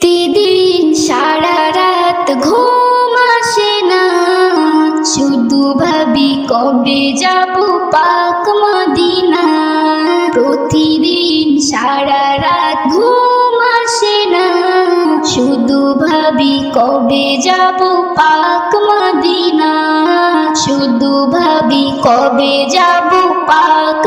প্রতিদিন সারা রাত ঘুম আসে না। শুধু ভাবি কবে যাব পাক মদিনা। প্রতিদিন সারা রাত ঘুম আসে না। শুধু ভাবি কবে যাব পাক মদিনা। শুধু ভাবি কবে যাব পাক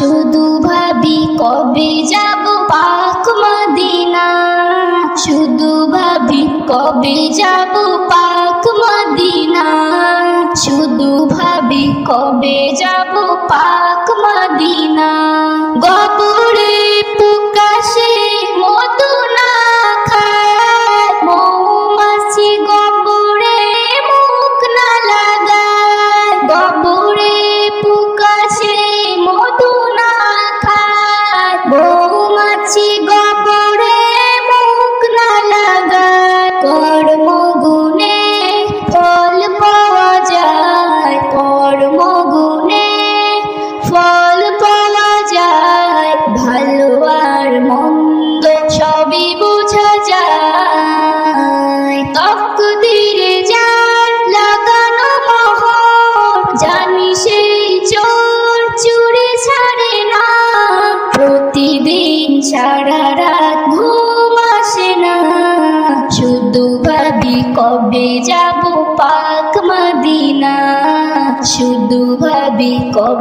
শুধু ভাবি কবে যাব পাক মদিনা? শুধু ভাবি কবে যাব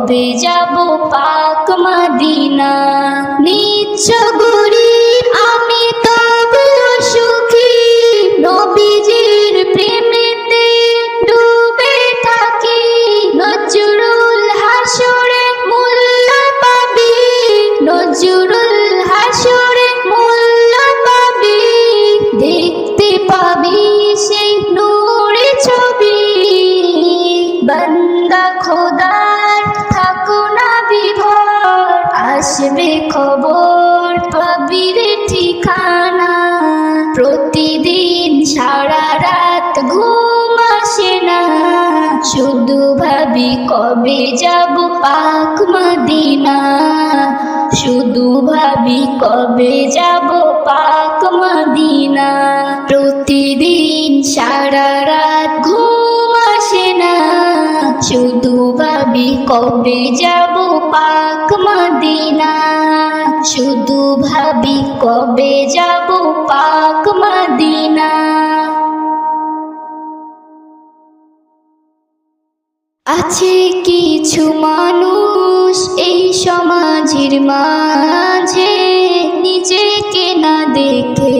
কবে যাব পাক মদিনা? ঘুম আসে না। শুধু ভাবি কবে যাব পাক মদিনা। শুধু ভাবি কবে যাব পাক মদিনা। প্রতিদিন সারা রাত ঘুম আসে না। শুধু ভাবি কবে যাব পাক মদিনা। শুধু ভাবি কবে যাব পাক মদিনা। আছে কিছু মানুষ এই সমাজের মাঝে নিজেকে না দেখে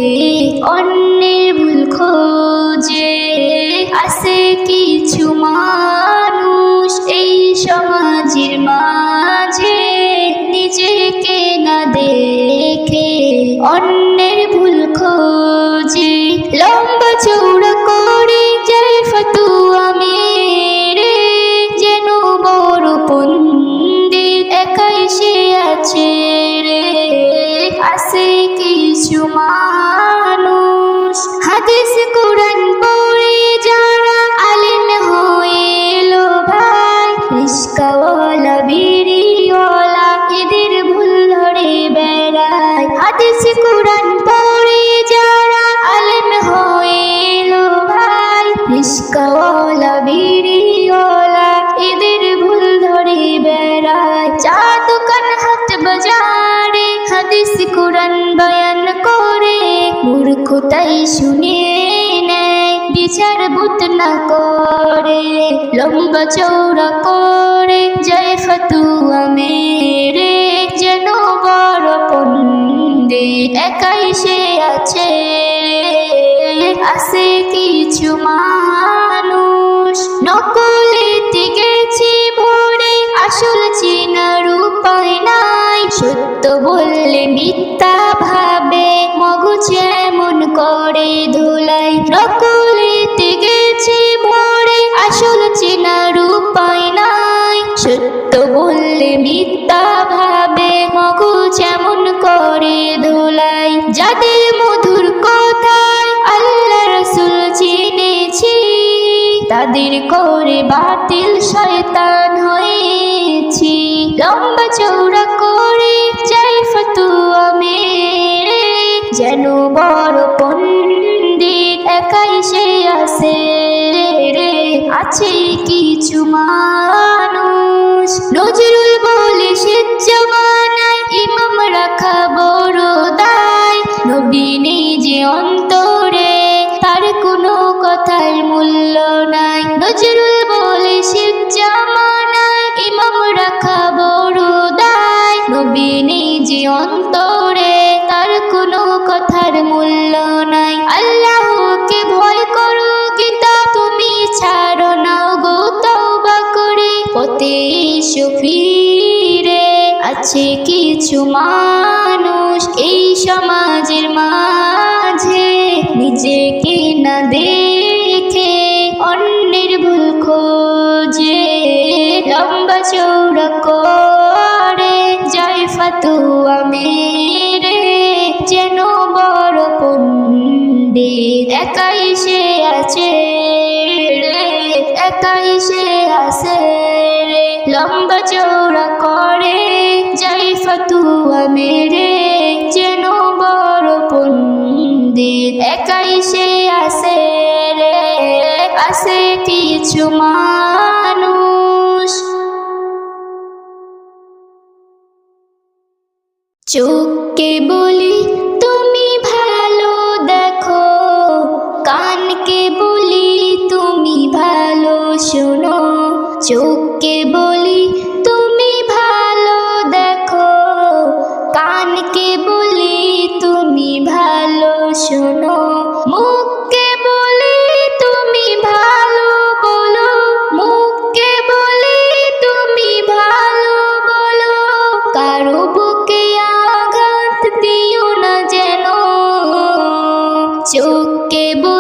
অন্যের ভুল খোঁজে। আছে কিছু মানুষ এই সমাজের মাঝে নিজেকে না দেখে অন্যের ভুল খোঁজ। চৌড়া করে, জয় ফতুয়া মেরে, যেন বড় পন্ডে একাই সে আছে। আছে কিছু মানুষ নকলেতে গেছি ভরে, আসল চেনার উপায় নাই। সত্য বললে মিথ্যা ভাবে মগজ এমন করে ধুলাই। নকলেতে গেছি ভরে, আসল চেনার বললে মিথ্যা ভাবে মগজ যেমন করে ধুলাই যাতে মধুর কথায় আল্লাহ রসুল চিনেছি তাদের করে বাতিল শয়তান হয়েছি। লম্বা চৌড়া করে যাই ফতুয়া মেরে, যেন বড় পণ্ডিত একাই সে আসে। রে আছে কিছু মানুষ আছে কিছু মানুষ এই সমাজের মাঝে। নিজেকে না দেখে অন্যের ভুল খোঁজে। লম্বা চৌড়া করে, জয় আমি রে যেন বড় পণ্ডিত, একাই সে আছে রে। একাই সে আছে লম্বা চৌড়া করে ফতুয়া মেরে যেন বড় পণ্ডিত। একাই সে আছে রে, আছে কিছু মানুষ। চোখকে বলি, তুমি ভালো দেখো। কানকে বলি, তুমি ভালো শোনো। চোখকে বলি চোখকে বলি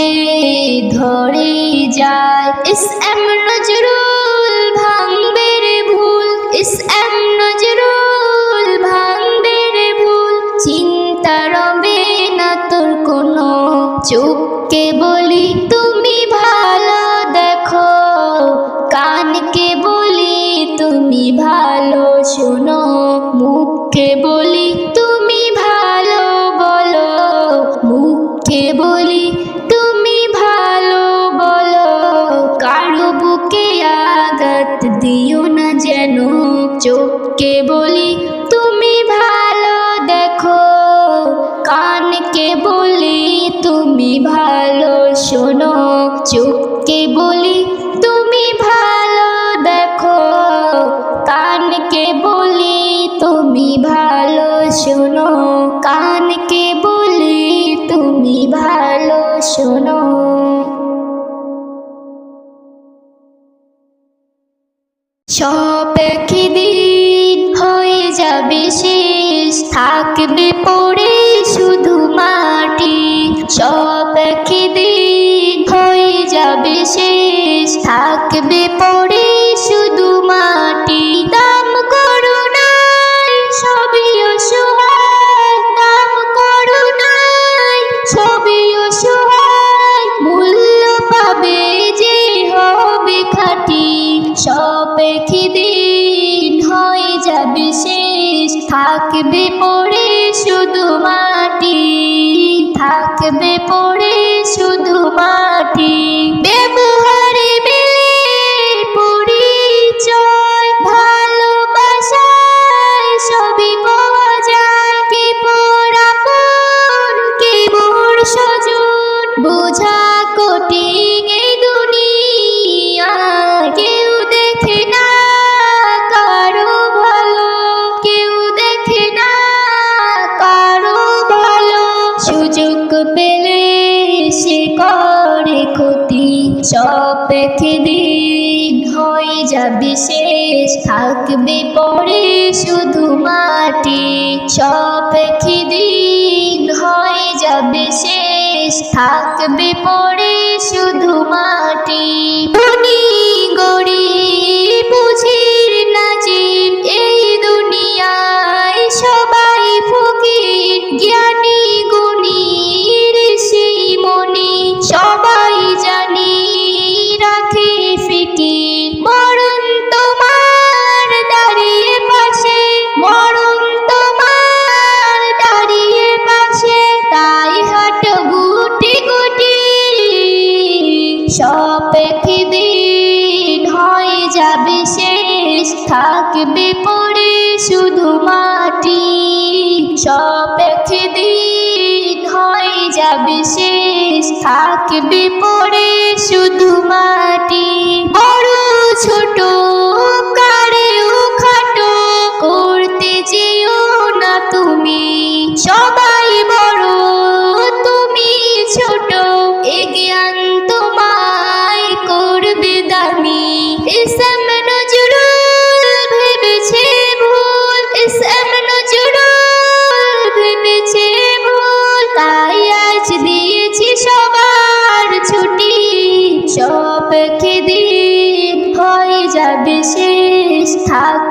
যে ধরে যায়? ইস এম নজরুল ভাঙবে ভুল। ইস এম নজরুল ভাঙবে রে ভুল। চিন্তা রবে না তোর কোনো চোখ। kidney bone. থাকবে পড়ে শুধু মাটি।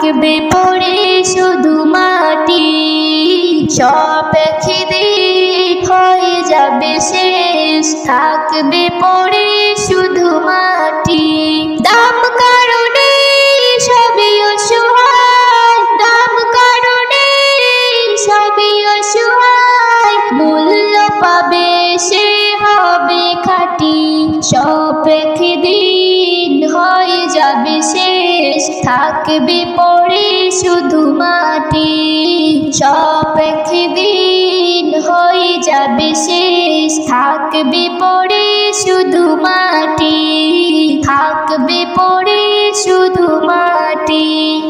থাকবে পড়ে শুধু মাটি। সব পাখিদের হয়ে যাবে, শেষ। থাকবে পড়ে শুধু মাটি। দাম কারণে সবই অসহায়। দাম কারণে সবই অসহায়। মূল্য পাবে, সে হবে খাটি। সব পাখিদের হয়ে যাবে, শেষ। থাকবে পড়ে সপেক্ষি দিন হয়ে যাবে শেষ। থাকবে পড়ে শুধু মাটি। থাকবে পড়ে শুধু মাটি।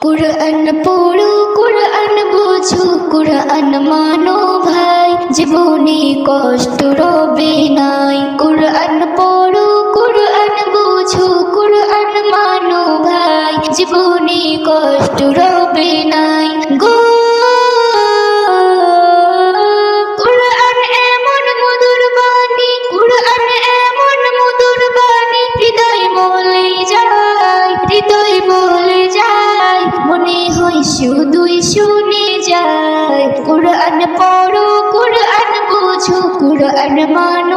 কুরআন পড়ো, কুরআন বুঝো, কুরআন মানো ভাই। জীবনে কষ্ট রবে নাই। কুরআন পড়ো, কুরআন বোঝো, কোরআন মানো ভাই। জীবনে কষ্ট রবে নাই। গো এমন এমন বলে যায়, হৃদয় বলে যায়। মনে হয় শুধুই শুনে আন কোরআন পড়ো, কোরআন বোঝো, কোরআন মানো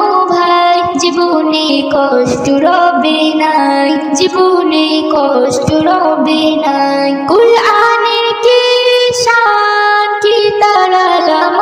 জীবনে কষ্ট রবে নাই জীবনে কষ্ট রবে নাই। কুরআনের কি শান কি তারালাম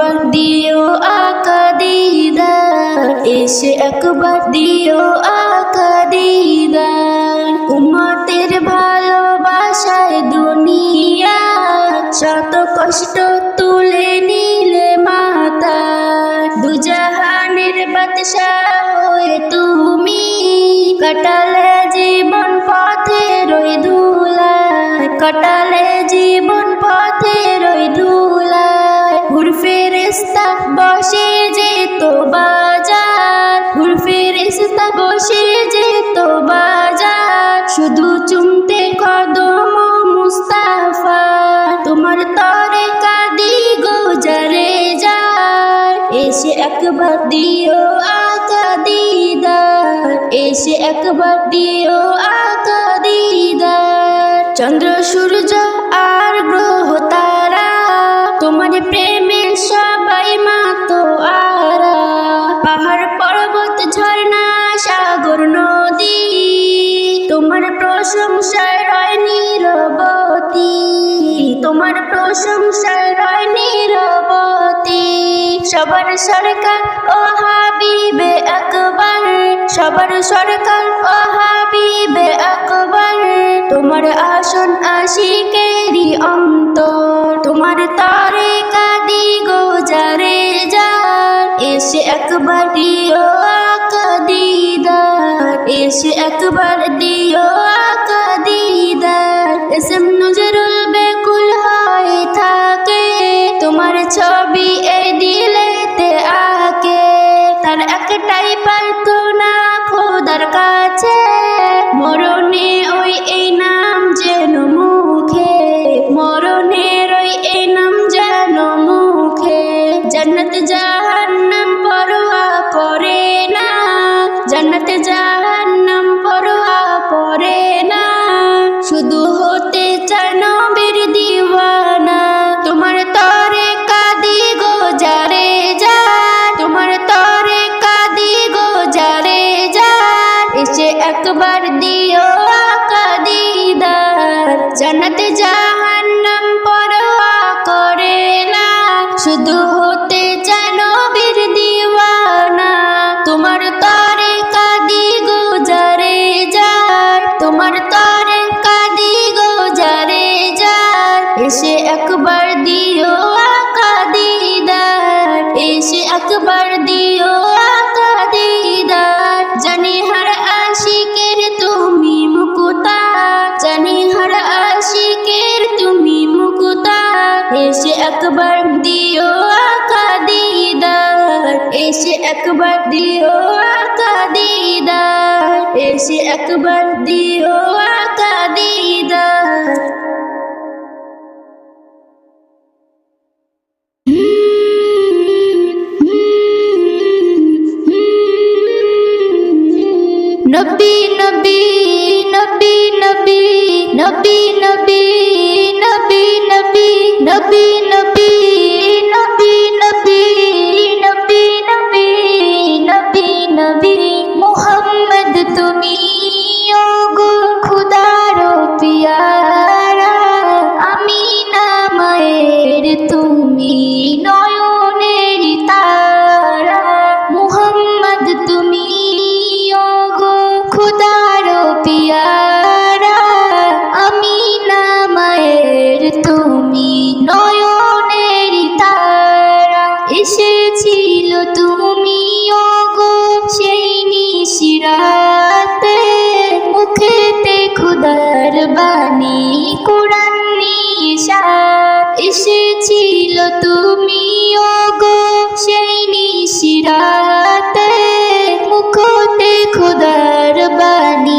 একবার দিও আকা দিদা, এসে একবার দিও আকা দিদা। উমতের ভালোবাসায় দুনিয়া শত কষ্ট তুলে নিলে মাতা। দুজাহানের বাদশা হয়ে তুমি কাটালে জীবন পথে রই দুলা। কাটালে জীবন পথে বসে যেত বাজার। ফুল ফেরেস্তা বসে যেত বাজার। শুধু চুমতে কদম মুস্তাফা। তোমার তরে কাদি গোজারে যায় এসে একবার দিও আকা দিদার। এসে একবার দিও আকা দিদার। চন্দ্র, সূর্য আর গ্রহ তারা। তোমার প্রেম প্রশংসায় রয় নীরবতী। তোমার প্রশংসায় রয় নীরবতী। সবার সরকার ও হাবিবে আকবর। সবার সরকার ও হাবিবে আকবর। তোমার আসন আশিকেরি অন্তর। তোমার তারে কাদি গোজারে যার। এসে একবার প্রিয় এসে একবার দিও আকা দিদার। এস নজরুল বেকুল হয় থাকে। তোমার ছবি এ দিলেতে আকে। তার একটাই পারতো না খোদার কাছে। মরণে ওই এই নাম যেন মুখে। মরণের ওই এই নাম যেন মুখে। জান্নাত যা একবার দিও ছিল তুমি গো সেই নিশিরাতে। মুখেতে খুদার বাণী, কোরআন নিশা এসেছিল তুমি গো সেই নিশিরাতে। মুখতে খুদার বাণী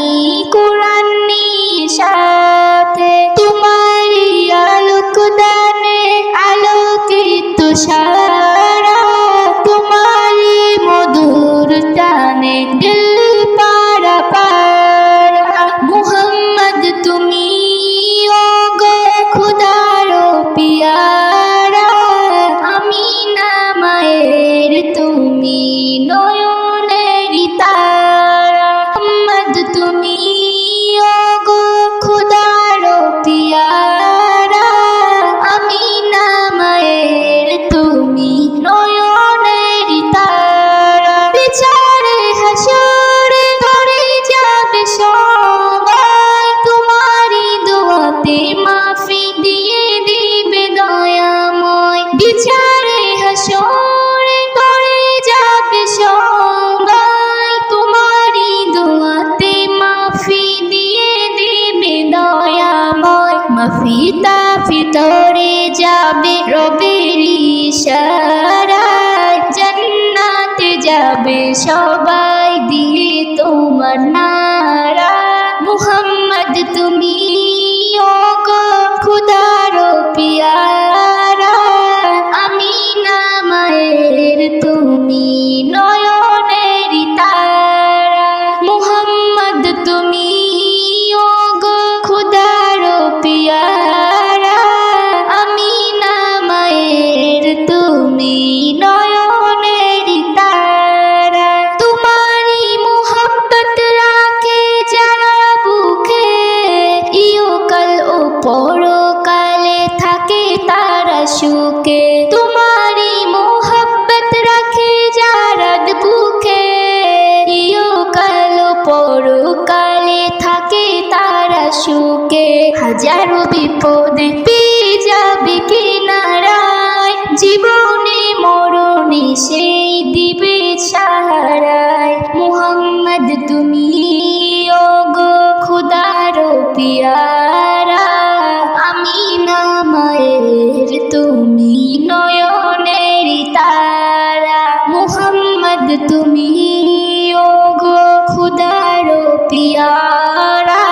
খুদার পিয়ারা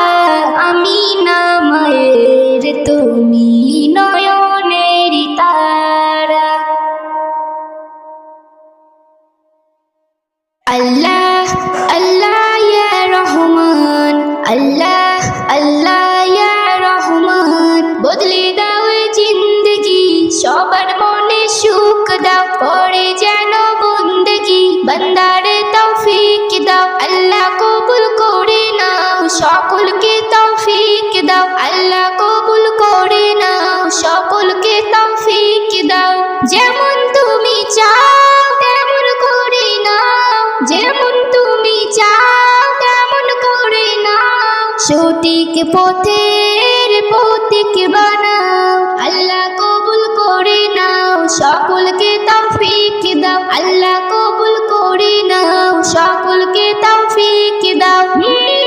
আমি না মায়ের তুমি নয়নের সঠিক পথের পথিক বানাও। আল্লাহ কবুল করে নাও, সকলকে তৌফিক দাও। আল্লাহ কবুল করে নাও, সকলকে তৌফিক দাও।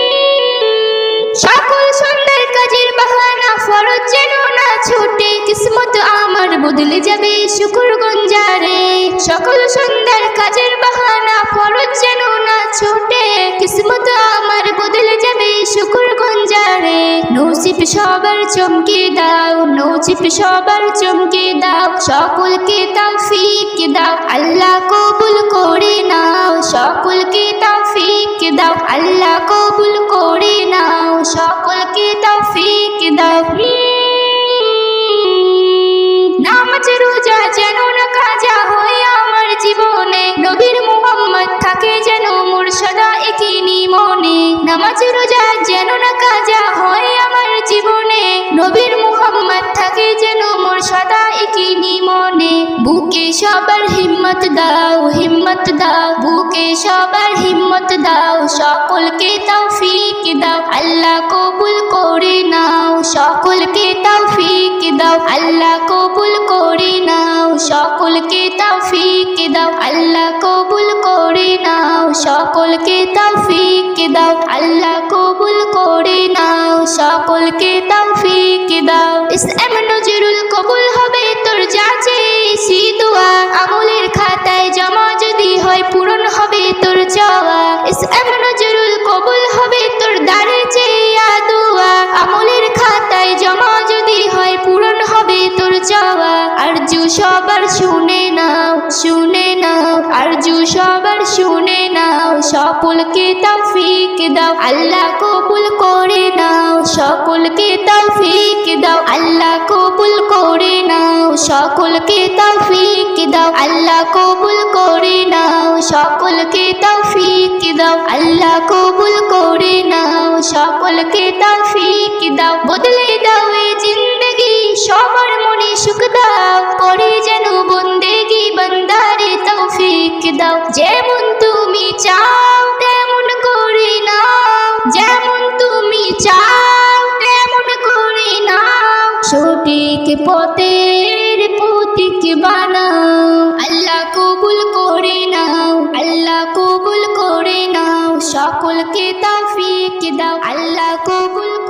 বদলে যাবে শুকুর গঞ্জারে। সকল সুন্দর কাজের বাহানা ফরজ যেন না ছোটে। কিসমত আমার বদলে যাবে শুকুর গঞ্জারে। নসিব সবার চমকে দাও, নসিব সবার চমকে দাও। সকলকে তৌফিক দাও, আল্লাহ কবুল করে নাও। সকলকে তৌফিক দাও, আল্লাহ কবুল করে নাও। সকলকে তৌফিক দাও। নামাজ রোজা যেন না কাজা হয় আমার জীবনে। নবীর মুহাম্মদ থাকে যেন মোর সদা বুকে সবার হিম্মত দাও হিম্মত দাও। বুকে সবার হিম্মত দাও, সকলকে তৌফিক দাও। আল্লাহ কবুল করে নাও, সকলকে তৌফিক দাও। আল্লাহ কবুল করে নাও, সকলকে তৌফিক দাও। আল্লাহ কবুল করে নাও, সকলকে তৌফিক দাও। আল্লাহ কবুল করে নাও, সকলকে তৌফিক দাও। ইসলাম নজরুল কবুল হবে তোর যাচে সিদুয়া আমলের খাতায় জমা যদি হয় পূরণ হবে তোর চাওয়া। এম নজরুল কবুল হবে তোর দাঁড়ে চেয়া দোয়া আমলের খাতায় জমা যদি হয় পূরণ হবে তোর চাওয়া। আরজু সবার শুনে নাও। শুনে নাও, আরজু সবার শুনে নাও, সকলকে তৌফিক দাও, আল্লাহ কবুল করে নাও, সকলকে তৌফিক দাও, আল্লাহ কবুল করে নাও, সকলকে তৌফিক দাও, আল্লাহ কবুল করে নাও, সকলকে তৌফিক দাও, আল্লাহ কবুল করে নাও, সকলকে তৌফিক দাও, বদলে দাও এ জিন্দগি, সবার মনে সুখ দাও, করে যেন বন্দেগি বন্দারে তৌফিক দাও। যেমন তুমি চাও, তেমন করে নাও। যেমন তুমি চাও, তেমন করে নাও। সঠিক পথের পথিক বানাও। আল্লাহ কবুল করে নাও। আল্লাহ কবুল করে নাও। সকলকে তৌফিক দাও। আল্লাহ কবুল